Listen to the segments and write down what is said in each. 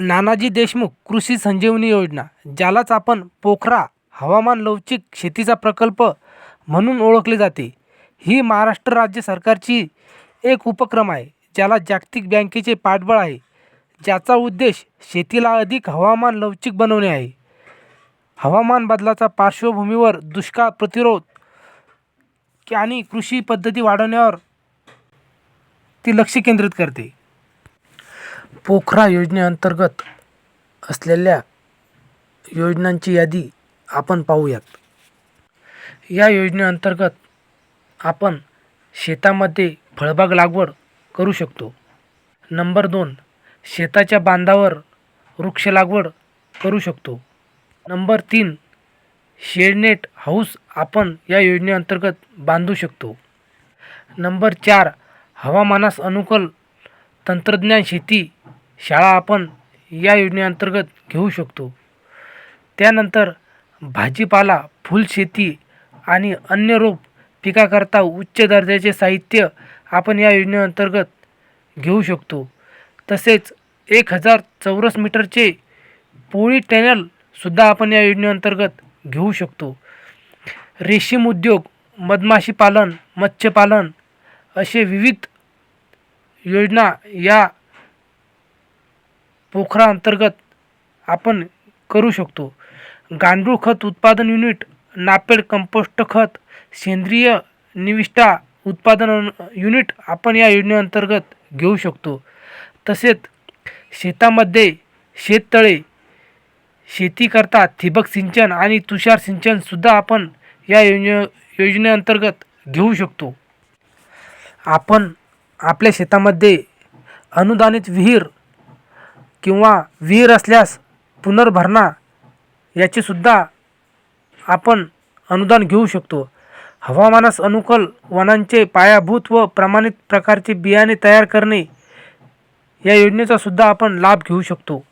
नानाजी देशमुख कृषी संजीवनी योजना ज्यालाच आपण पोखरा हवामान लवचिक शेतीचा प्रकल्प म्हणून ओळखले जाते. ही महाराष्ट्र राज्य सरकारची एक उपक्रम आहे ज्याला जागतिक बँकेचे पाठबळ आहे. ज्याचा उद्देश शेतीला अधिक हवामान लवचिक बनवणे आहे. हवामान बदलाचा पार्श्वभूमीवर दुष्काळ प्रतिरोध आणि कृषी पद्धती वाढवण्यावर ती लक्ष केंद्रित करते. पोखरा योजनेअंतर्गत असलेल्या योजनांची यादी आपण पाहूयात. या योजनेअंतर्गत आपण शेतामध्ये फळबाग लागवड करू शकतो. नंबर दोन शेताच्या बांधावर वृक्ष लागवड करू शकतो. नंबर तीन शेडनेट हाऊस आपण या योजनेअंतर्गत बांधू शकतो. नंबर चार हवामानास अनुकूल तंत्रज्ञान शेती शाळा आपण या योजनेअंतर्गत घेऊ शकतो. त्यानंतर भाजीपाला फुलशेती आणि अन्य रोप पिकाकरता उच्च दर्जाचे साहित्य आपण या योजनेअंतर्गत घेऊ शकतो. तसेच एक हजार चौरस मीटरचे पोळी टॅनलसुद्धा आपण या योजनेअंतर्गत घेऊ शकतो. रेशीम उद्योग मधमाशी पालन मत्स्यपालन असे विविध योजना या पोखरा अंतर्गत आपण करू शकतो. गांडूळ खत उत्पादन युनिट नापेड कंपोस्ट खत सेंद्रिय निविष्ठा उत्पादन युनिट आपण या योजनेअंतर्गत घेऊ शकतो. तसेच शेतामध्ये शेततळे शेतीकरता ठिबक सिंचन आणि तुषार सिंचनसुद्धा आपण या योजने योजनेअंतर्गत घेऊ शकतो. आपण आपल्या शेतामध्ये अनुदानित विहीर किंवा विहीर असल्यास पुनर्भरणा याचेसुद्धा आपण अनुदान घेऊ शकतो. हवामानास अनुकूल वनांचे पायाभूत व प्रमाणित प्रकारचे बियाणे तयार करणे या योजनेचा सुद्धा आपण लाभ घेऊ शकतो.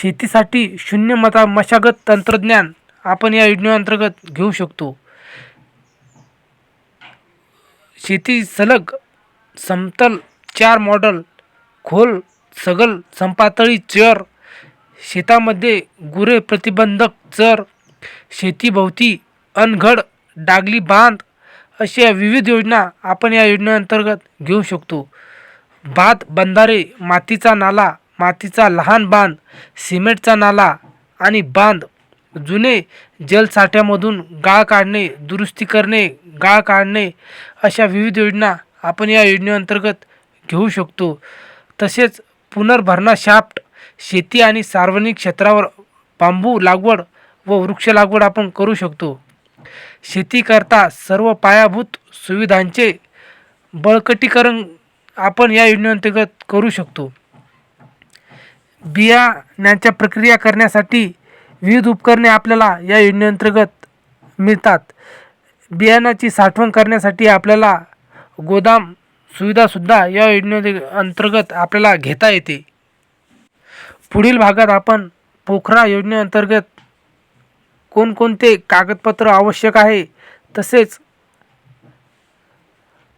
शेतीसाठी शून्य मता मशागत तंत्रज्ञान आपण या योजनेअंतर्गत घेऊ शकतो. शेती सलग समतल चार मॉडल खोल सगल संपातळी चर शेतामध्ये गुरे प्रतिबंधक चर शेतीभोवती अनघड डागली बांध अशा विविध योजना आपण या योजनेअंतर्गत घेऊ शकतो. भात बंधारे मातीचा नाला मातीचा लहान बांध सिमेंटचा नाला आणि बांध जुने जलसाठ्यामधून गाळ काढणे दुरुस्ती करणे गाळ काढणे अशा विविध योजना आपण या योजनेअंतर्गत घेऊ शकतो. तसेच पुनर्भरणा शाफ्ट शेती आणि सार्वजनिक क्षेत्रावर बांबू लागवड व वृक्ष लागवड आपण करू शकतो. शेतीकरता सर्व पायाभूत सुविधांचे बळकटीकरण आपण या योजनेअंतर्गत करू शकतो. बियाण्याच्या प्रक्रिया करण्यासाठी विविध उपकरणे आपल्याला या योजनेअंतर्गत मिळतात. बियाणाची साठवण करण्यासाठी आपल्याला गोदाम सुविधासुद्धा या योजने अंतर्गत आपल्याला घेता येते. पुढील भागात आपण पोखरा योजनेअंतर्गत कोणकोणते कागदपत्र आवश्यक आहे तसेच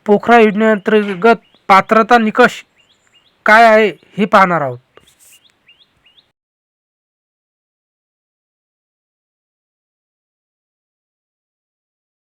पोखरा योजनेअंतर्गत पात्रता निकष काय आहे हे पाहणार आहोत.